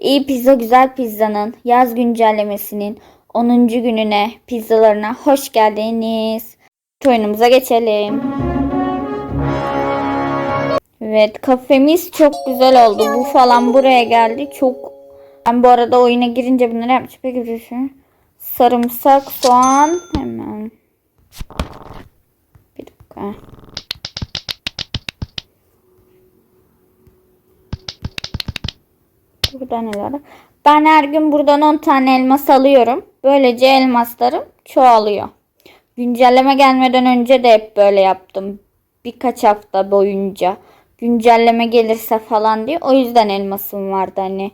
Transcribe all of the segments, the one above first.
İyi Pizza Güzel Pizza'nın yaz güncellemesinin 10. gününe pizzalarına hoş geldiniz. Oyunumuza geçelim. Evet kafemiz çok güzel oldu. Bu falan buraya geldi. Çok ben bu arada oyuna girince bunları yapmış. Peki bir. Sarımsak, soğan hemen. Bir dakika. Burada neler var? Ben her gün buradan 10 tane elmas alıyorum. Böylece elmaslarım çoğalıyor. Güncelleme gelmeden önce de hep böyle yaptım. Birkaç hafta boyunca. Güncelleme gelirse falan diye. O yüzden elmasım vardı hani.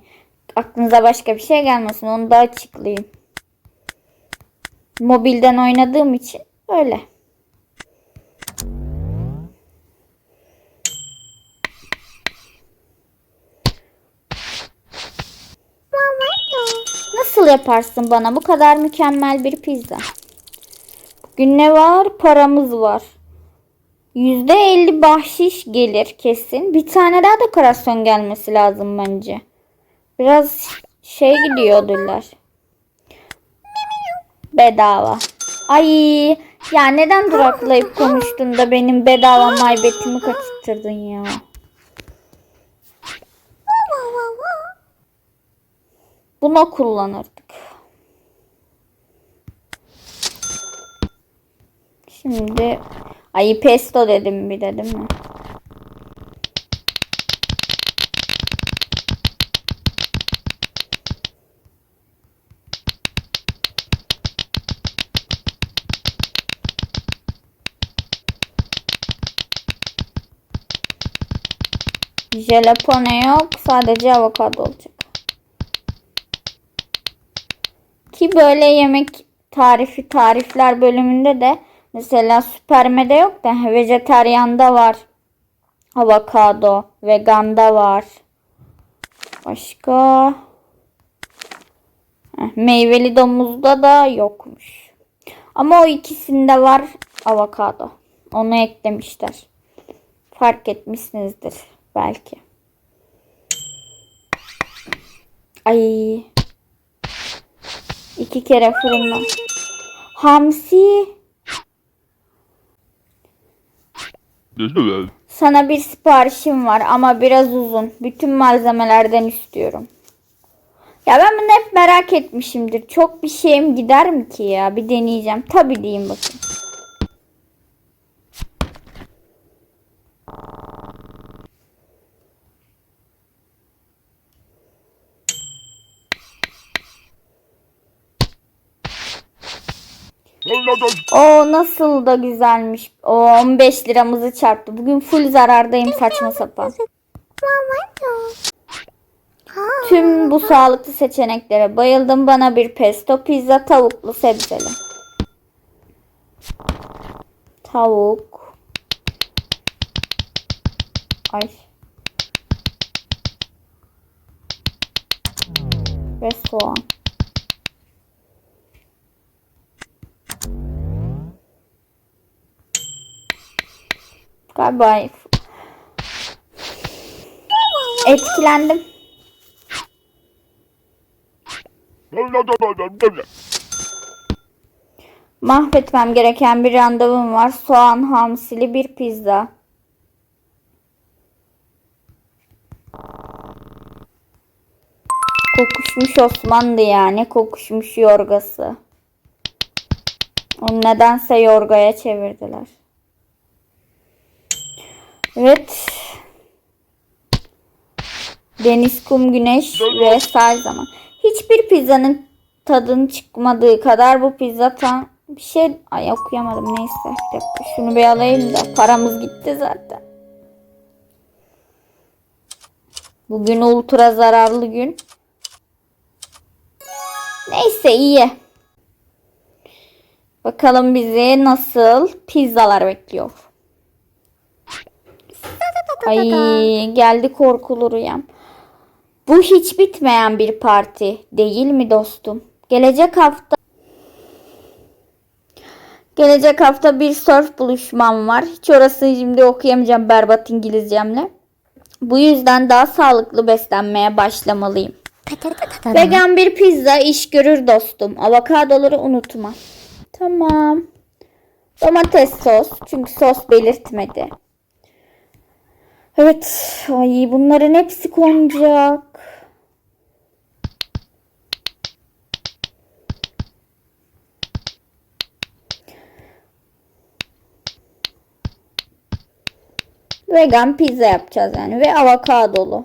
Aklınıza başka bir şey gelmesin. Onu da açıklayayım. Mobilden oynadığım için öyle. Nasıl yaparsın bana bu kadar mükemmel bir pizza? Bugün ne var? Paramız var. %50 bahşiş gelir kesin. Bir tane daha dekorasyon gelmesi lazım bence. Biraz şey gidiyor ödüller. Bedava. Ay ya neden duraklayıp konuştun da benim bedava maybetimi kaçırttırdın ya. Buna kullanırdık. Şimdi ay pesto dedim bir de değil mi? Jalapeno yok. Sadece avokado olacak. Ki böyle yemek tarifi tarifler bölümünde de mesela süpermede yok da vejetaryanda var. Avokado, veganda var. Başka meyveli domuzda da yokmuş. Ama o ikisinde var avokado. Onu eklemişler. Fark etmişsinizdir belki. Ay. İki kere fırından. Hamsi. Sana bir siparişim var ama biraz uzun. Bütün malzemelerden istiyorum. Ya ben bunu hep merak etmişimdir. Çok bir şeyim gider mi ki ya? Bir deneyeceğim. Tabii diyeyim bakın. O nasıl da güzelmiş. O 15 liramızı çarptı. Bugün full zarardayım saçma sapan. Tüm bu sağlıklı seçeneklere bayıldım. Bana bir pesto pizza tavuklu sebzeli. Tavuk. Ay. Ve soğan. Galiba etkilendim. Mahvetmem gereken bir randevum var. Soğan hamsili bir pizza. Kokuşmuş Osmanlı yani. Kokuşmuş yorgası. Onu nedense yorgaya çevirdiler. Evet. Deniz, kum, güneş ve sahil zaman. Hiçbir pizzanın tadının çıkmadığı kadar bu pizza tam bir şey ay okuyamadım neyse bir dakika şunu bir alayım da paramız gitti zaten. Bugün ultra zararlı gün. Neyse iyi. Bakalım bizi nasıl pizzalar bekliyor. Ay geldi korkulu rüyam. Bu hiç bitmeyen bir parti değil mi dostum? Gelecek hafta Gelecek hafta bir surf buluşmam var. Hiç orasını şimdi okuyamayacağım berbat İngilizcemle. Bu yüzden daha sağlıklı beslenmeye başlamalıyım. Vegan bir pizza iş görür dostum. Avokadoları unutma. Tamam. Domates sos. Çünkü sos belirtmedi. Evet. Ay bunların hepsi konacak. Vegan pizza yapacağız yani ve avokadolu.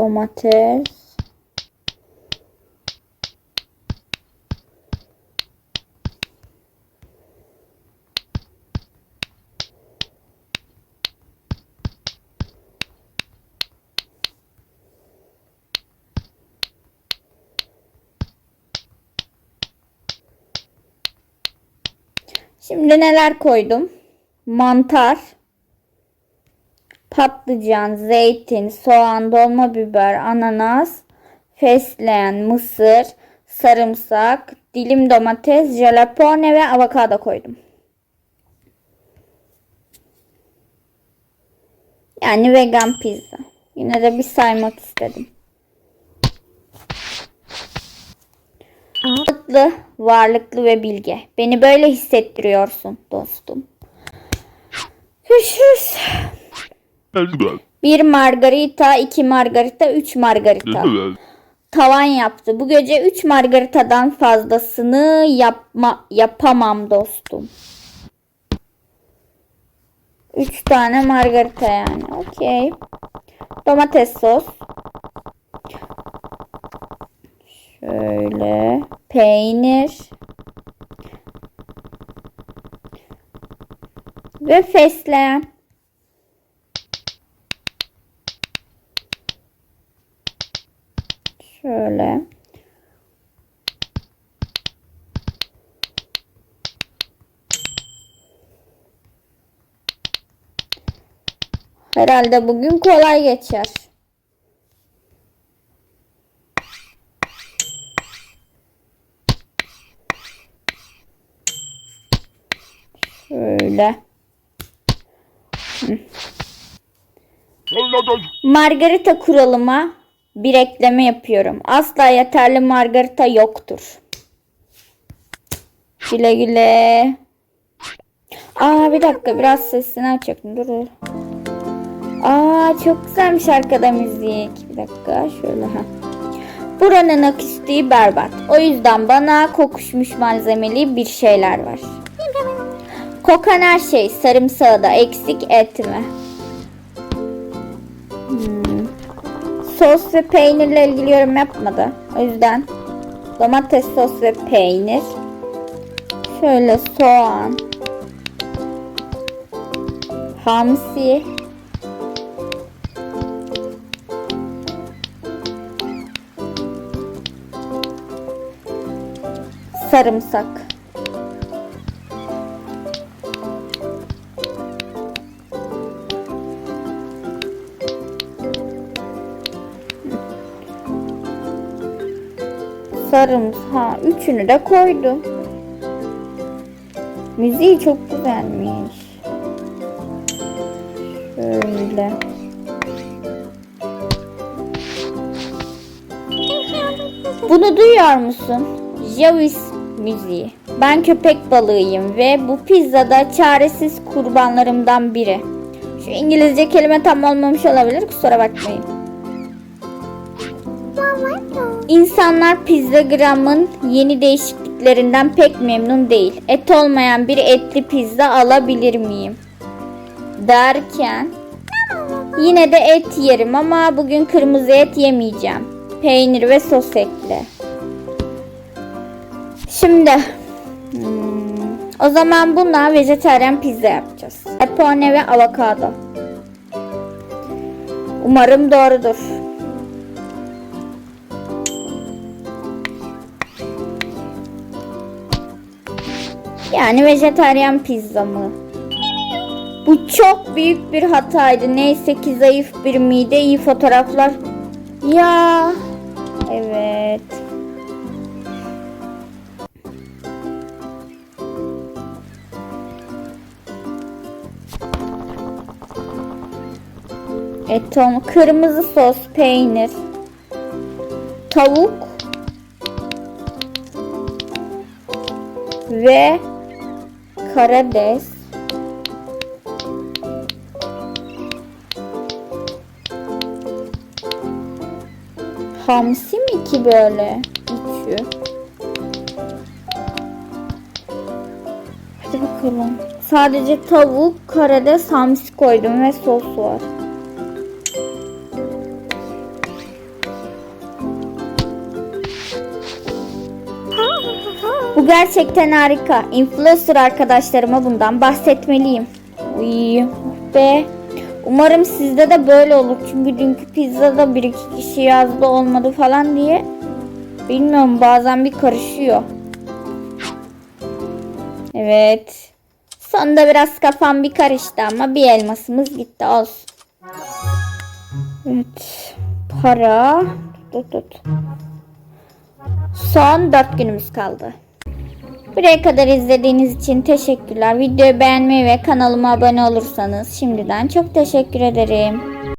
Domates. Şimdi neler koydum? Mantar, patlıcan, zeytin, soğan, dolma biber, ananas, fesleğen, mısır, sarımsak, dilim domates, jalapeno ve avokado koydum. Yani vegan pizza. Yine de bir saymak istedim. Varlıklı, varlıklı ve bilge. Beni böyle hissettiriyorsun dostum. Görüşürüz. Bir margarita, iki margarita, üç margarita. Tavan yaptı. Bu gece 3 margaritadan fazlasını yapma yapamam dostum. 3 tane margarita yani. Okey. Domates sos. Şöyle peynir. Ve fesleğen. Şöyle. Herhalde bugün kolay geçer. Şöyle. Margarita kuralıma bir ekleme yapıyorum. Asla yeterli margarita yoktur. Güle güle. Aa bir dakika biraz sesini açacaktım. Dur. dur. Aa çok güzelmiş arkada müzik. Bir dakika şöyle ha. Buranın akustiği berbat. O yüzden bana kokuşmuş malzemeli bir şeyler var. Kokan her şey sarımsağı da eksik etme. Sos ve peynirle ilgili yorum yapmadı. O yüzden domates sos ve peynir. Şöyle soğan. Hamsi. Sarımsak. Sarımsak. Üçünü de koydum. Müziği çok güzelmiş. Şöyle. Bunu duyuyor musun? Javis müziği. Ben köpek balığıyım ve bu pizzada çaresiz kurbanlarımdan biri. Şu İngilizce kelime tam olmamış olabilir kusura bakmayın. İnsanlar pizzagramın yeni değişikliklerinden pek memnun değil. Et olmayan bir etli pizza alabilir miyim? Derken yine de et yerim ama bugün kırmızı et yemeyeceğim. Peynir ve sos ekle. Şimdi hmm, o zaman bununla vejetaryen pizza yapacağız. Pepone ve avokado. Umarım doğrudur. Yani vejetaryen pizza mı? Bu çok büyük bir hataydı. Neyse ki zayıf bir mide iyi fotoğraflar. Ya. Evet. Et olma. Kırmızı sos, peynir, tavuk ve karides. Hamsi mi ki böyle? Üçü. Hadi bakalım. Sadece tavuk, karides, hamsi koydum ve sos var. Gerçekten harika. Influencer arkadaşlarıma bundan bahsetmeliyim. Uy be. Umarım sizde de böyle olur. Çünkü dünkü pizzada bir iki kişi yazdı olmadı falan diye. Bilmiyorum bazen bir karışıyor. Evet. Sonunda biraz kafam bir karıştı ama bir elmasımız gitti olsun. Evet. Para. Tut tut. Son 4 günümüz kaldı. Buraya kadar izlediğiniz için teşekkürler. Videoyu beğenmeyi ve kanalıma abone olursanız şimdiden çok teşekkür ederim.